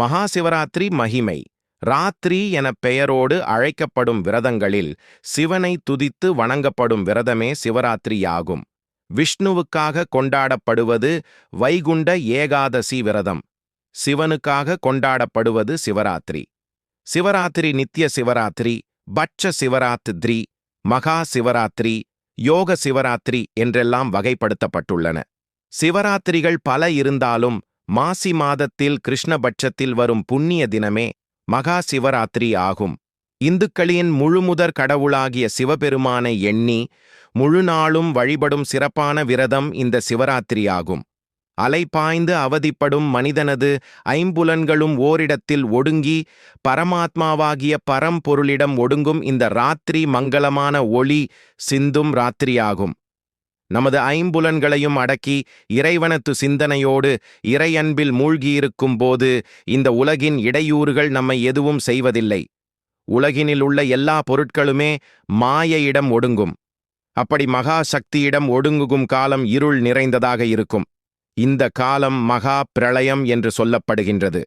மகா சிவராத்திரி மகிமை. ராத்திரி என பெயரோடு அழைக்கப்படும் விரதங்களில் சிவனை துதித்து வணங்கப்படும் விரதமே சிவராத்திரியாகும். விஷ்ணுவுக்காக கொண்டாடப்படுவது வைகுண்ட ஏகாதசி விரதம். சிவனுக்காக கொண்டாடப்படுவது சிவராத்திரி. சிவராத்திரி நித்திய சிவராத்திரி பட்ச சிவராத்திரி மகா சிவராத்திரி யோக சிவராத்திரி என்றெல்லாம் வகைப்படுத்தப்பட்டுள்ளன. சிவராத்திரிகள் பல இருந்தாலும் மாசி மாதத்தில் கிருஷ்ணபட்சத்தில் வரும் புண்ணிய தினமே மகா சிவராத்திரி ஆகும். இந்துக்களின் முழுமுதற் கடவுளாகிய சிவபெருமானை எண்ணி முழு நாளும் வழிபடும் சிறப்பான விரதம் இந்த சிவராத்திரியாகும். அலைபாய்ந்து அவதிப்படும் மனிதனது ஐம்புலன்களும் ஓரிடத்தில் ஒடுங்கி பரமாத்மாவாகிய பரம்பொருளிடம் ஒடுங்கும் இந்த ராத்திரி மங்களமான ஒளி சிந்தும் ராத்திரியாகும். நமது ஐம்புலன்களையும் அடக்கி இறைவனத்து சிந்தனையோடு இறையன்பில் மூழ்கியிருக்கும் போது இந்த உலகின் இடையூறுகள் நம்மை எதுவும் செய்வதில்லை. உலகினில் உள்ள எல்லா பொருட்களுமே மாயையிடம் ஒடுங்கும். அப்படி மகா சக்தியிடம் ஒடுங்குகும் காலம் இருள் நிறைந்ததாக இருக்கும். இந்த காலம் மகா பிரளயம் என்று சொல்லப்படுகின்றது.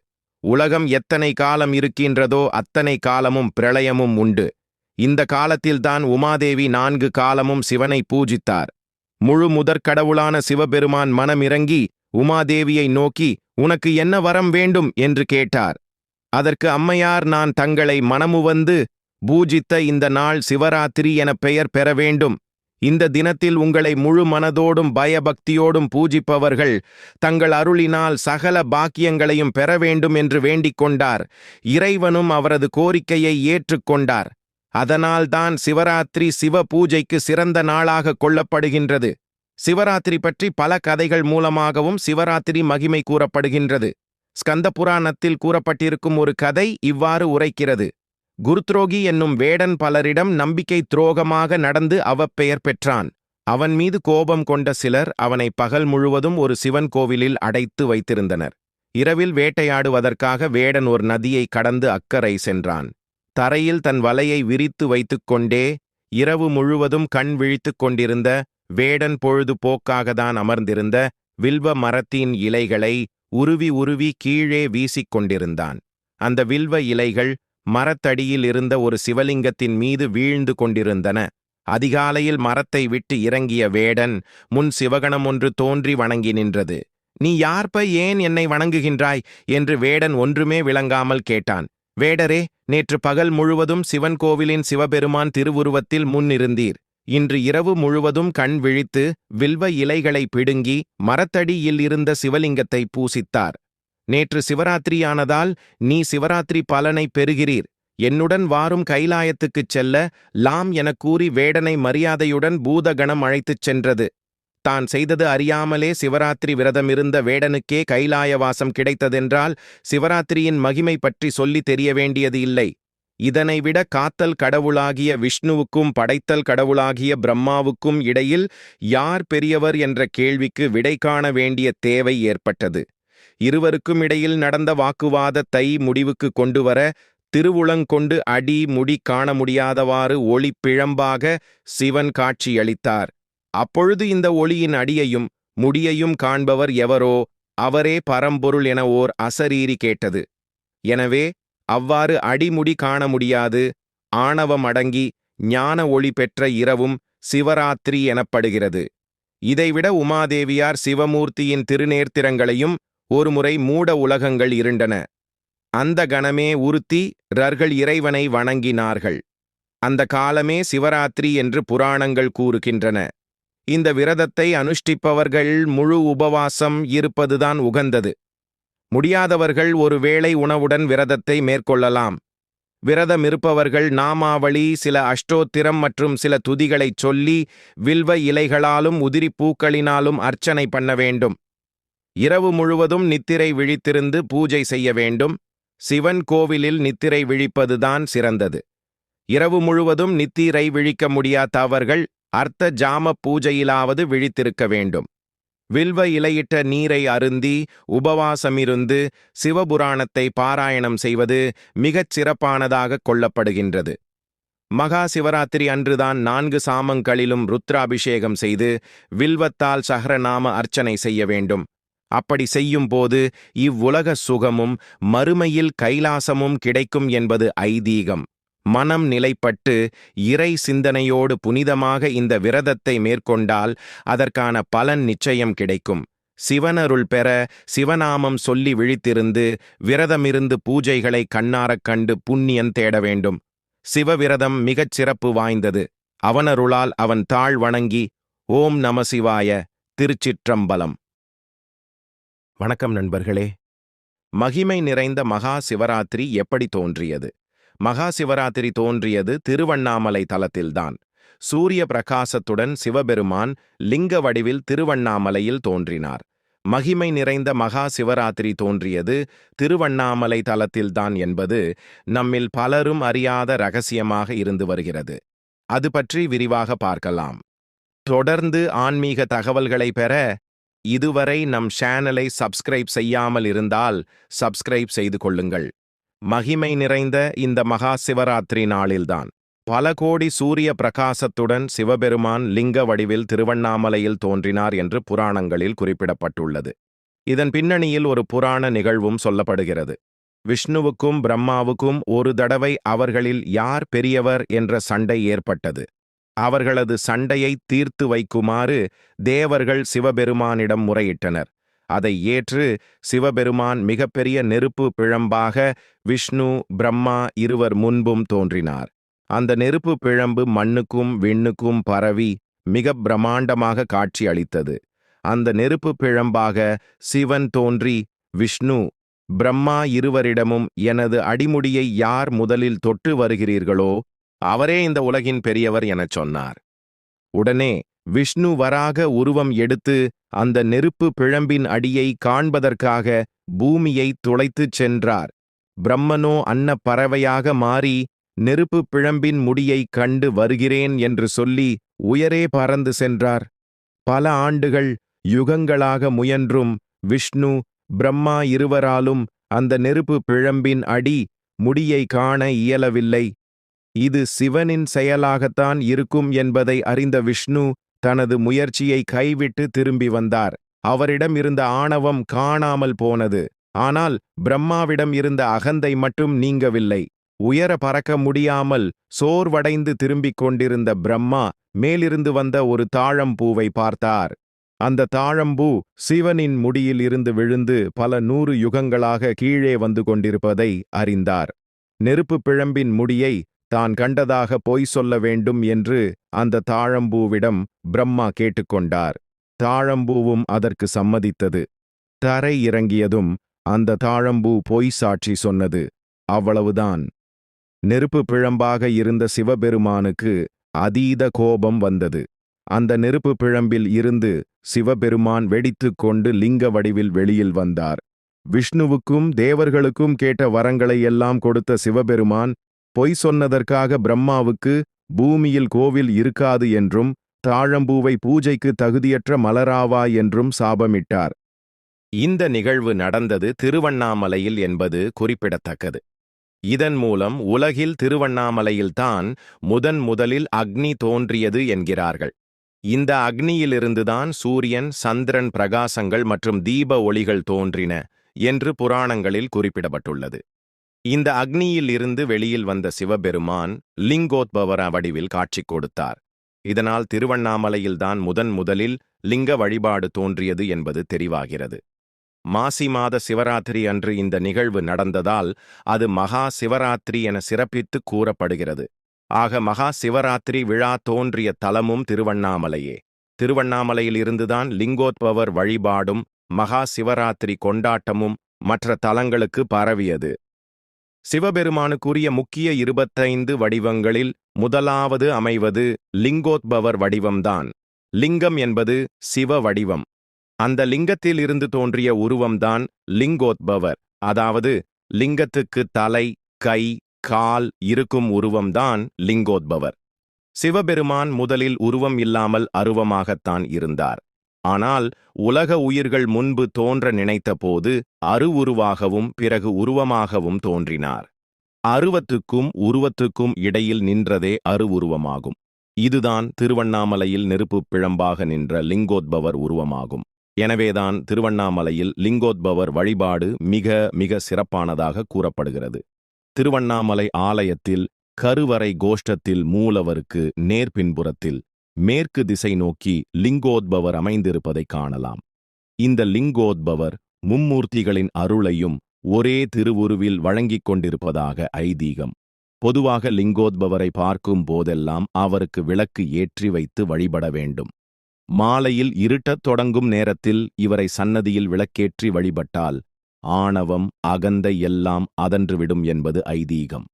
உலகம் எத்தனை காலம் இருக்கின்றதோ அத்தனை காலமும் பிரளயமும் உண்டு. இந்த காலத்தில்தான் உமாதேவி நான்கு காலமும் சிவனை பூஜித்தார். முழு முதற்கடவுளான சிவபெருமான் மனமிறங்கி உமாதேவியை நோக்கி உனக்கு என்ன வரம் வேண்டும்? என்று கேட்டார். அதற்கு அம்மையார் நான் தங்களை மனமுவந்து பூஜித்த இந்த நாள் சிவராத்திரி என பெயர் பெற வேண்டும். இந்த தினத்தில் உங்களை முழு மனதோடும் பயபக்தியோடும் பூஜிப்பவர்கள் தங்கள் அருளினால் சகல பாக்கியங்களையும் பெற வேண்டும் என்று வேண்டிக் கொண்டார். இறைவனும் அவரது கோரிக்கையை ஏற்றுக்கொண்டார் அதனால்தான் சிவராத்திரி சிவ பூஜைக்கு சிறந்த நாளாக கொள்ளப்படுகின்றது. சிவராத்திரி பற்றி பல கதைகள் மூலமாகவும் சிவராத்திரி மகிமை கூறப்படுகின்றது. ஸ்கந்த புராணத்தில் கூறப்பட்டிருக்கும் ஒரு கதை இவ்வாறு உரைக்கிறது. குருத்ரோகி என்னும் வேடன் பலரிடம் நம்பிக்கை துரோகமாக நடந்து அவப்பெயர் பெற்றான். அவன் மீது கோபம் கொண்ட சிலர் அவனை பகல் முழுவதும் ஒரு சிவன் கோவிலில் அடைத்து வைத்திருந்தனர். இரவில் வேட்டையாடுவதற்காக வேடன் ஒரு நதியை கடந்து அக்கறை சென்றான். தரையில் தன் வலையை விரித்து வைத்துக்கொண்டே இரவு முழுவதும் கண் விழித்துக் கொண்டிருந்த வேடன் பொழுது போக்காகத்தான் அமர்ந்திருந்த வில்வ மரத்தின் இலைகளை உருவி உருவி கீழே வீசிக் கொண்டிருந்தான். அந்த வில்வ இலைகள் மரத்தடியில் இருந்த ஒரு சிவலிங்கத்தின் மீது வீழ்ந்து கொண்டிருந்தன. அதிகாலையில் மரத்தை விட்டு இறங்கிய வேடன் முன் சிவகணம் ஒன்று தோன்றி வணங்கி நின்றது. நீ யார்ப்ப ஏன் என்னை வணங்குகின்றாய்? என்று வேடன் ஒன்றுமே விளங்காமல் கேட்டான். வேடரே நேற்று பகல் முழுவதும் சிவன் கோவிலின் சிவபெருமான் திருவுருவத்தில் முன்னிருந்தீர். இன்று இரவு முழுவதும் கண் விழித்து வில்வ இலைகளை பிடுங்கி மரத்தடியில் இருந்த சிவலிங்கத்தை பூசித்தார். நேற்று சிவராத்திரியானதால் நீ சிவராத்திரி பலனை பெறுகிறீர். என்னுடன் வாரும் கைலாயத்துக்குச் செல்ல லாம் எனக் கூறி வேடனை மரியாதையுடன் பூதகணம் அழைத்துச் சென்றது. தான் செய்தது அறியாமலே சிவராத்திரி விரதமிருந்த வேடனுக்கே கைலாயவாசம் கிடைத்ததென்றால் சிவராத்திரியின் மகிமை பற்றி சொல்லி தெரிய வேண்டியது இல்லை. இதனைவிட காத்தல் கடவுளாகிய விஷ்ணுவுக்கும் படைத்தல் கடவுளாகிய பிரம்மாவுக்கும் இடையில் யார் பெரியவர் என்ற கேள்விக்கு விடை காண வேண்டிய தேவை ஏற்பட்டது. இருவருக்கும் இடையில் நடந்த வாக்குவாதத்தை முடிவுக்கு கொண்டுவர திருவுளங்கொண்டு அடி முடி காண முடியாதவாறு ஒளி பிழம்பாக சிவன் காட்சியளித்தார். அப்பொழுது இந்த ஒளியின் அடியையும் முடியையும் காண்பவர் எவரோ அவரே பரம்பொருள் என ஓர் அசரீரி கேட்டது. எனவே அவ்வாறு அடிமுடி காண முடியாது ஆணவம் அடங்கி ஞான ஒளி பெற்ற இரவும் சிவராத்திரி எனப்படுகிறது. இதைவிட உமாதேவியார் சிவமூர்த்தியின் திருநேர்த்திரங்களையும் ஒருமுறை மூட உலகங்கள் இருண்டன. அந்த கணமே உறுத்தி ரர்கள் இறைவனை வணங்கினார்கள். அந்த காலமே சிவராத்திரி என்று புராணங்கள் கூறுகின்றன. இந்த விரதத்தை அனுஷ்டிப்பவர்கள் முழு உபவாசம் இருப்பதுதான் உகந்தது. முடியாதவர்கள் ஒரு வேளை உணவுடன் விரதத்தை மேற்கொள்ளலாம். விரதம் இருப்பவர்கள் நாமாவளி சில அஷ்டோத்திரம் மற்றும் சில துதிகளைச் சொல்லி வில்வ இலைகளாலும் உதிரி பூக்களினாலும் அர்ச்சனை பண்ண வேண்டும். இரவு முழுவதும் நித்திரை விழித்திருந்து பூஜை செய்ய வேண்டும். சிவன் கோவிலில் நித்திரை விழிப்பதுதான் சிறந்தது. இரவு முழுவதும் நித்திரை விழிக்க முடியாதவர்கள் அர்த்த ஜாம பூஜையிலாவது விழித்திருக்க வேண்டும். வில்வ இலையிட்ட நீரை அருந்தி உபவாசமிருந்து சிவபுராணத்தை பாராயணம் செய்வது மிகச் சிறப்பானதாக கொள்ளப்படுகின்றது. மகா சிவராத்திரி அன்றுதான் நான்கு சாமங்களிலும் ருத்ராபிஷேகம் செய்து வில்வத்தால் சஹரநாம அர்ச்சனை செய்ய வேண்டும். அப்படி செய்யும்போது இவ்வுலக சுகமும் மறுமையில் கைலாசமும் கிடைக்கும் என்பது ஐதீகம். மனம் நிலைப்பட்டு இறை சிந்தனையோடு புனிதமாக இந்த விரதத்தை மேற்கொண்டால் அதற்கான பலன் நிச்சயம் கிடைக்கும். சிவனருள் பெற சிவநாமம் சொல்லி விழித்திருந்து விரதமிருந்து பூஜைகளை கண்ணாரக் கண்டு புண்ணியன் தேட வேண்டும். சிவவிரதம் மிகச் சிறப்பு வாய்ந்தது. அவனருளால் அவன் தாழ் வணங்கி ஓம் நம சிவாய திருச்சிற்றம்பலம். வணக்கம் நண்பர்களே. மகிமை நிறைந்த மகா சிவராத்திரி எப்படி தோன்றியது? மகா சிவராத்திரி தோன்றியது திருவண்ணாமலை தலத்தில்தான். சூரிய பிரகாசத்துடன் சிவபெருமான் லிங்க வடிவில் திருவண்ணாமலையில் தோன்றினார். மகிமை நிறைந்த மகா சிவராத்திரி தோன்றியது திருவண்ணாமலை தலத்தில்தான் என்பது நம்மில் பலரும் அறியாத ரகசியமாக இருந்து வருகிறது. அது பற்றி விரிவாக பார்க்கலாம். தொடர்ந்து ஆன்மீக தகவல்களை பெற இதுவரை நம் சேனலை சப்ஸ்கிரைப் செய்யாமல் இருந்தால் சப்ஸ்கிரைப் செய்து கொள்ளுங்கள். மகிமை நிறைந்த இந்த மகா சிவராத்திரி நாளில்தான். பல கோடி சூரிய பிரகாசத்துடன் சிவபெருமான் லிங்க வடிவில் திருவண்ணாமலையில் தோன்றினார் என்று புராணங்களில் குறிப்பிடப்பட்டுள்ளது. இதன் பின்னணியில் ஒரு புராண நிகழ்வும் சொல்லப்படுகிறது. விஷ்ணுவுக்கும் பிரம்மாவுக்கும் ஒரு தடவை அவர்களில் யார் பெரியவர் என்ற சண்டை ஏற்பட்டது. அவர்களது சண்டையை தீர்த்து வைக்குமாறு தேவர்கள் சிவபெருமானிடம் முறையிட்டனர். அதை ஏற்று சிவபெருமான் மிகப்பெரிய நெருப்பு பிழம்பாக விஷ்ணு பிரம்மா இருவர் முன்பும் தோன்றினார். அந்த நெருப்பு பிழம்பு மண்ணுக்கும் விண்ணுக்கும் பரவி மிக பிரமாண்டமாக காட்சி அளித்தது. அந்த நெருப்பு பிழம்பாக சிவன் தோன்றி விஷ்ணு பிரம்மா இருவரிடமும் எனது அடிமுடியை யார் முதலில் தொட்டு வருகிறீர்களோ அவரே இந்த உலகின் பெரியவர் எனச் சொன்னார். உடனே விஷ்ணு வராக உருவம் எடுத்து அந்த நெருப்பு பிழம்பின் அடியை காண்பதற்காக பூமியை துளைத்துச் சென்றார். பிரம்மனோ அன்ன பறவையாக மாறி நெருப்பு பிழம்பின் முடியைக் கண்டு வருகிறேன் என்று சொல்லி உயரே பறந்து சென்றார். பல ஆண்டுகள் யுகங்களாக முயன்றும் விஷ்ணு பிரம்மா இருவராலும் அந்த நெருப்பு பிழம்பின் அடி முடியை காண இயலவில்லை. இது சிவனின் செயலாகத்தான் இருக்கும் என்பதை அறிந்த விஷ்ணு தனது முயற்சியை கைவிட்டு திரும்பி வந்தார். அவரிடம் இருந்த ஆணவம் காணாமல் போனது. ஆனால் பிரம்மாவிடம் இருந்த அகந்தை மட்டும் நீங்கவில்லை. உயர பறக்க முடியாமல் சோர்வடைந்து திரும்பிக் கொண்டிருந்த பிரம்மா மேலிருந்து வந்த ஒரு தாழம்பூவை பார்த்தார். அந்த தாழம்பூ சிவனின் முடியில் இருந்து விழுந்து பல நூறு யுகங்களாக கீழே வந்து கொண்டிருப்பதை அறிந்தார். நெருப்பு பிழம்பின் முடியை தான் கண்டதாக பொய் சொல்ல வேண்டும் என்று அந்த தாழம்பூவிடம் பிரம்மா கேட்டுக்கொண்டார். தாழம்பூவும் அதற்கு சம்மதித்தது. தரை இறங்கியதும் அந்த தாழம்பூ பொய் சாட்சி சொன்னது. அவ்வளவுதான். நெருப்பு பிழம்பாக இருந்த சிவபெருமானுக்கு அதீத கோபம் வந்தது. அந்த நெருப்பு பிழம்பில் இருந்து சிவபெருமான் வெடித்துக் கொண்டு லிங்க வடிவில் வெளியில் வந்தார். விஷ்ணுவுக்கும் தேவர்களுக்கும் கேட்ட வரங்களை எல்லாம் கொடுத்த சிவபெருமான் பொய் சொன்னதற்காக பிரம்மாவுக்கு பூமியில் கோவில் இருக்காது என்றும் தாழம்பூவை பூஜைக்கு தகுதியற்ற மலராவா என்றும் சாபமிட்டார். இந்த நிகழ்வு நடந்தது திருவண்ணாமலையில் என்பது குறிப்பிடத்தக்கது. இதன் மூலம் உலகில் திருவண்ணாமலையில்தான் முதன் முதலில் அக்னி தோன்றியது என்கிறார்கள். இந்த அக்னியிலிருந்துதான் சூரியன் சந்திரன் பிரகாசங்கள் மற்றும் தீப ஒளிகள் தோன்றின என்று புராணங்களில் குறிப்பிடப்பட்டுள்ளது. இந்த அக்னியில் இருந்து வெளியில் வந்த சிவபெருமான் லிங்கோத்பவர வடிவில் காட்சி கொடுத்தார். இதனால் திருவண்ணாமலையில்தான் முதன் முதலில் லிங்க வழிபாடு தோன்றியது என்பது தெரிவாகிறது. மாசி மாத சிவராத்திரி அன்று இந்த நிகழ்வு நடந்ததால் அது மகா சிவராத்திரி என சிறப்பித்து கூறப்படுகிறது. ஆக மகா சிவராத்திரி விழா தோன்றிய தலமும் திருவண்ணாமலையே. திருவண்ணாமலையில் இருந்துதான் லிங்கோத்பவர் வழிபாடும் மகா சிவராத்திரி கொண்டாட்டமும் மற்ற தலங்களுக்கு பரவியது. சிவபெருமானுக்குரிய முக்கிய இருபத்தைந்து வடிவங்களில் முதலாவது அமைவது லிங்கோத்பவர் வடிவம்தான். லிங்கம் என்பது சிவ வடிவம். அந்த லிங்கத்தில் இருந்து தோன்றிய உருவம்தான் லிங்கோத்பவர். அதாவது லிங்கத்துக்கு தலை கை கால் இருக்கும் உருவம்தான் லிங்கோத்பவர். சிவபெருமான் முதலில் உருவம் இல்லாமல் அருவமாகத்தான் இருந்தார். ஆனால் உலக உயிர்கள் முன்பு தோன்ற நினைத்தபோது அருவுருவாகவும் பிறகு உருவமாகவும் தோன்றினார். அருவத்துக்கும் உருவத்துக்கும் இடையில் நின்றதே அருவுருவமாகும் இதுதான் திருவண்ணாமலையில் நெருப்புப் பிழம்பாக நின்ற லிங்கோத்பவர் உருவமாகும். எனவேதான் திருவண்ணாமலையில் லிங்கோத்பவர் வழிபாடு மிக மிக சிறப்பானதாக கூறப்படுகிறது. திருவண்ணாமலை ஆலயத்தில் கருவறை கோஷ்டத்தில் மூலவருக்கு நேர்பின்புறத்தில் மேற்கு திசை நோக்கி லிங்கோத்பவர் அமைந்திருப்பதைக் காணலாம். இந்த லிங்கோத்பவர் மும்மூர்த்திகளின் அருளையும் ஒரே திருவுருவில் வழங்கிக் கொண்டிருப்பதாக ஐதீகம். பொதுவாக லிங்கோத்பவரை பார்க்கும் போதெல்லாம் அவருக்கு விளக்கு ஏற்றி வைத்து வழிபட வேண்டும். மாலையில் இருட்டத் தொடங்கும் நேரத்தில் இவரை சன்னதியில் விளக்கேற்றி வழிபட்டால் ஆணவம் அகந்தை எல்லாம் அதன்றுவிடும் என்பது ஐதீகம்.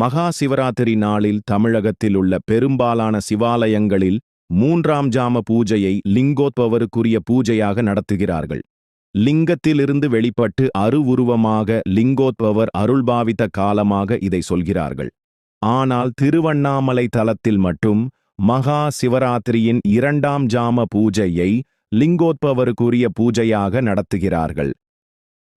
மகா சிவராத்திரி நாளில் தமிழகத்தில் உள்ள பெரும்பாலான சிவாலயங்களில் மூன்றாம் ஜாம பூஜையை லிங்கோத்பவருக்குரிய பூஜையாக நடத்துகிறார்கள். லிங்கத்திலிருந்து வெளிப்பட்டு அருவுருவமாக லிங்கோத்பவர் அருள்பாவித்த காலமாக இதை சொல்கிறார்கள். ஆனால் திருவண்ணாமலை தலத்தில் மட்டும் மகா சிவராத்திரியின் இரண்டாம் ஜாம பூஜையை லிங்கோத்பவருக்குரிய பூஜையாக நடத்துகிறார்கள்.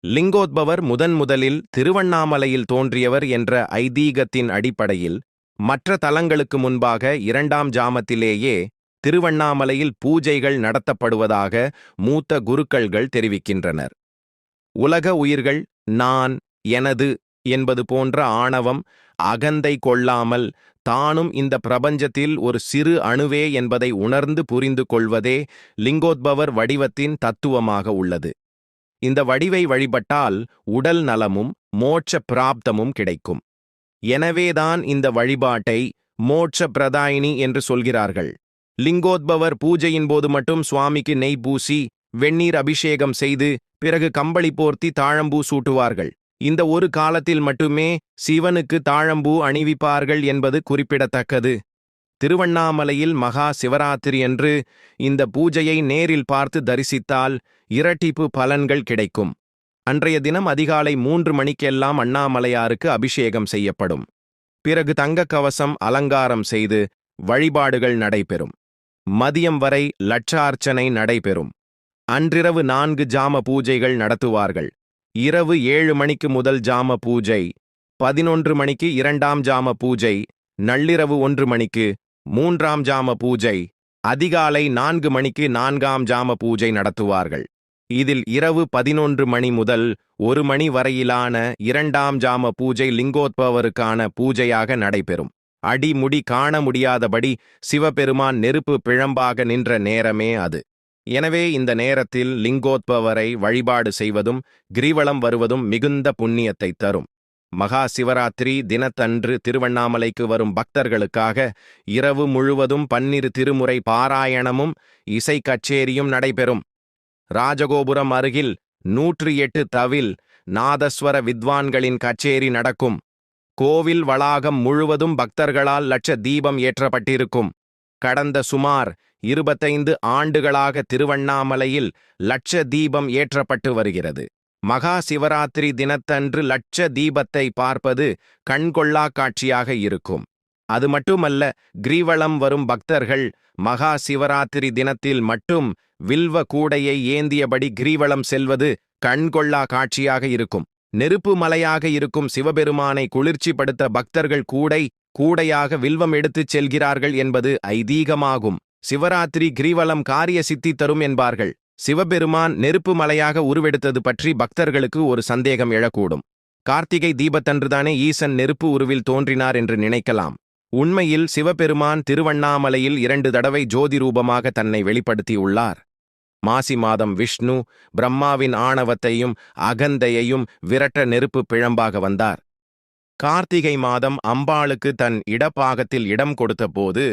லிங்கோத்பவர் முதன் முதலில் திருவண்ணாமலையில் தோன்றியவர் என்ற ஐதீகத்தின் அடிப்படையில் மற்ற தலங்களுக்கு முன்பாக இரண்டாம் ஜாமத்திலேயே திருவண்ணாமலையில் பூஜைகள் நடத்தப்படுவதாக மூத்த குருக்கள்கள் தெரிவிக்கின்றனர். உலக உயிர்கள் நான் எனது என்பது போன்ற ஆணவம் அகந்தை கொள்ளாமல் தானும் இந்த பிரபஞ்சத்தில் ஒரு சிறு அணுவே என்பதை உணர்ந்து புரிந்து கொள்வதே லிங்கோத்பவர் வடிவத்தின் தத்துவமாக உள்ளது. இந்த வடிவை வழிபட்டால் உடல் நலமும் மோட்ச பிராப்தமும் கிடைக்கும். எனவேதான் இந்த வழிபாட்டை மோட்ச பிரதாயினி என்று சொல்கிறார்கள். லிங்கோத்பவர் பூஜையின் போது மட்டும் சுவாமிக்கு நெய் பூசி வெந்நீர் அபிஷேகம் செய்து பிறகு கம்பளி போர்த்தி தாழம்பூ சூட்டுவார்கள். இந்த ஒரு காலத்தில் மட்டுமே சிவனுக்கு தாழம்பூ அணிவிப்பார்கள் என்பது குறிப்பிடத்தக்கது. திருவண்ணாமலையில் மகா சிவராத்திரி என்று இந்த பூஜையை நேரில் பார்த்து தரிசித்தால் இரட்டிப்பு பலன்கள் கிடைக்கும். அன்றைய தினம் அதிகாலை மூன்று மணிக்கெல்லாம் அண்ணாமலையாருக்கு அபிஷேகம் செய்யப்படும். பிறகு தங்கக்கவசம் அலங்காரம் செய்து வழிபாடுகள் நடைபெறும். மதியம் வரை லட்சார்ச்சனை நடைபெறும். அன்றிரவு நான்கு ஜாம பூஜைகள் நடத்துவார்கள். இரவு ஏழு மணிக்கு முதல் ஜாம பூஜை பதினொன்று மணிக்கு இரண்டாம் ஜாம பூஜை நள்ளிரவு ஒன்று மணிக்கு மூன்றாம் ஜாம பூஜை. அதிகாலை நான்கு மணிக்கு நான்காம் ஜாம பூஜை நடத்துவார்கள். இதில் இரவு பதினொன்று மணி முதல் ஒரு மணி வரையிலான இரண்டாம் ஜாம பூஜை லிங்கோத்பவருக்கான பூஜையாக நடைபெறும். அடிமுடி காண முடியாதபடி சிவபெருமான் நெருப்பு பிழம்பாக நின்ற நேரமே அது. எனவே இந்த நேரத்தில் லிங்கோத்பவரை வழிபாடு செய்வதும் கிரிவலம் வருவதும் மிகுந்த புண்ணியத்தை தரும். மகா சிவராத்திரி தினத்தன்று திருவண்ணாமலைக்கு வரும் பக்தர்களுக்காக இரவு முழுவதும் பன்னிரு திருமுறை பாராயணமும் இசை கச்சேரியும் நடைபெறும். ராஜகோபுரம் அருகில் நூற்றி எட்டு தவில் நாதஸ்வர வித்வான்களின் கச்சேரி நடக்கும். கோவில் வளாகம் முழுவதும் பக்தர்களால் லட்ச தீபம் ஏற்றப்பட்டிருக்கும். கடந்த சுமார் இருபத்தைந்து ஆண்டுகளாக திருவண்ணாமலையில் லட்ச தீபம் ஏற்றப்பட்டு வருகிறது. மகா சிவராத்திரி தினத்தன்று லட்ச தீபத்தை பார்ப்பது கண்கொள்ளா காட்சியாக இருக்கும். அது மட்டுமல்ல கிரீவளம் வரும் பக்தர்கள் மகா சிவராத்திரி தினத்தில் மட்டும் வில்வ கூடையை ஏந்தியபடி கிரீவளம் செல்வது கண்கொள்ளா காட்சியாக இருக்கும். நெருப்பு மலையாக இருக்கும் சிவபெருமானை குளிர்ச்சிப்படுத்த பக்தர்கள் கூடை கூடையாக வில்வம் எடுத்துச் செல்கிறார்கள் என்பது ஐதீகமாகும். சிவராத்திரி கிரிவலம் காரிய சித்தி தரும் என்பார்கள். சிவபெருமான் நெருப்பு மலையாக உருவெடுத்தது பற்றி பக்தர்களுக்கு ஒரு சந்தேகம் எழக்கூடும். கார்த்திகை தீபத்தன்றுதானே ஈசன் நெருப்பு உருவில் தோன்றினார் என்று நினைக்கலாம். உண்மையில் சிவபெருமான் திருவண்ணாமலையில் இரண்டு தடவை ஜோதி ரூபமாக தன்னை வெளிப்படுத்தியுள்ளார். மாசி மாதம் விஷ்ணு பிரம்மாவின் ஆணவத்தையும் அகந்தையையும் விரட்ட நெருப்பு பிழம்பாக வந்தார். கார்த்திகை மாதம் அம்பாளுக்கு தன் இடப்பாகத்தில் இடம் கொடுத்தபோது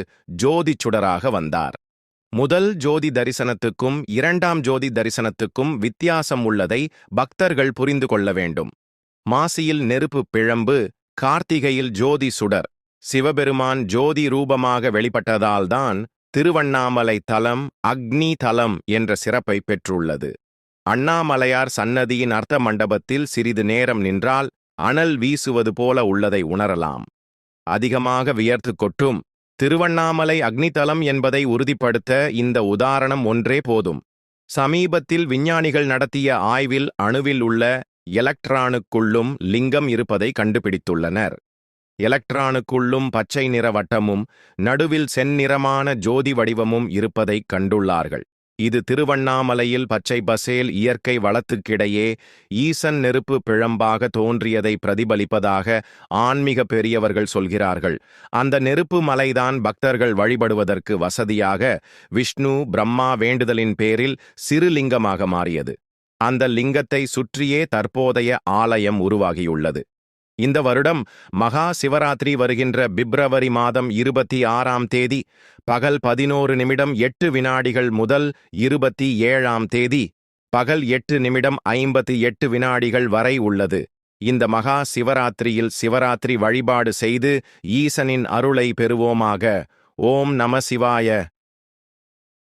ஜோதிச் சுடராக வந்தார். முதல் ஜோதி தரிசனத்துக்கும் இரண்டாம் ஜோதி தரிசனத்துக்கும் வித்தியாசம் உள்ளதை பக்தர்கள் புரிந்து கொள்ள வேண்டும். மாசியில் நெருப்பு பிழம்பு கார்த்திகையில் ஜோதி சுடர். சிவபெருமான் ஜோதி ரூபமாக வெளிப்பட்டதால்தான் திருவண்ணாமலை தலம் அக்னி தலம் என்ற சிறப்பை பெற்றுள்ளது. அண்ணாமலையார் சன்னதியின் அர்த்த மண்டபத்தில் சிறிது நேரம் நின்றால் அனல் வீசுவது போல உள்ளதை உணரலாம். அதிகமாக வியர்த்து கொட்டும் திருவண்ணாமலை அக்னிதலம் என்பதை உறுதிப்படுத்த இந்த உதாரணம் ஒன்றே போதும். சமீபத்தில் விஞ்ஞானிகள் நடத்திய ஆய்வில் அணுவில் உள்ள எலக்ட்ரானுக்குள்ளும் லிங்கம் இருப்பதை கண்டுபிடித்துள்ளனர். எலக்ட்ரானுக்குள்ளும் பச்சை நிற வட்டமும் நடுவில் செந்நிறமான ஜோதி வடிவமும் இருப்பதைக் கண்டுள்ளார்கள். இது திருவண்ணாமலையில் பச்சை பசேல் இயற்கை வளத்துக்கிடையே ஈசன் நெருப்பு பிழம்பாக தோன்றியதை பிரதிபலிப்பதாக ஆன்மீக பெரியவர்கள் சொல்கிறார்கள். அந்த நெருப்பு மலைதான் பக்தர்கள் வழிபடுவதற்கு வசதியாக விஷ்ணு பிரம்மா வேண்டுதலின் பேரில் சிறு லிங்கமாக மாறியது. அந்த லிங்கத்தை சுற்றியே தற்போதைய ஆலயம் உருவாகியுள்ளது. இந்த வருடம் மகா சிவராத்திரி வருகின்ற பிப்ரவரி மாதம் இருபத்தி ஆறாம் தேதி பகல் பதினோரு நிமிடம் எட்டு வினாடிகள் முதல் இருபத்தி ஏழாம் தேதி பகல் எட்டு நிமிடம் ஐம்பத்தி எட்டு வினாடிகள் வரை உள்ளது. இந்த மகா சிவராத்திரியில் சிவராத்திரி வழிபாடு செய்து ஈசனின் அருளை பெறுவோமாக. ஓம் நம சிவாய.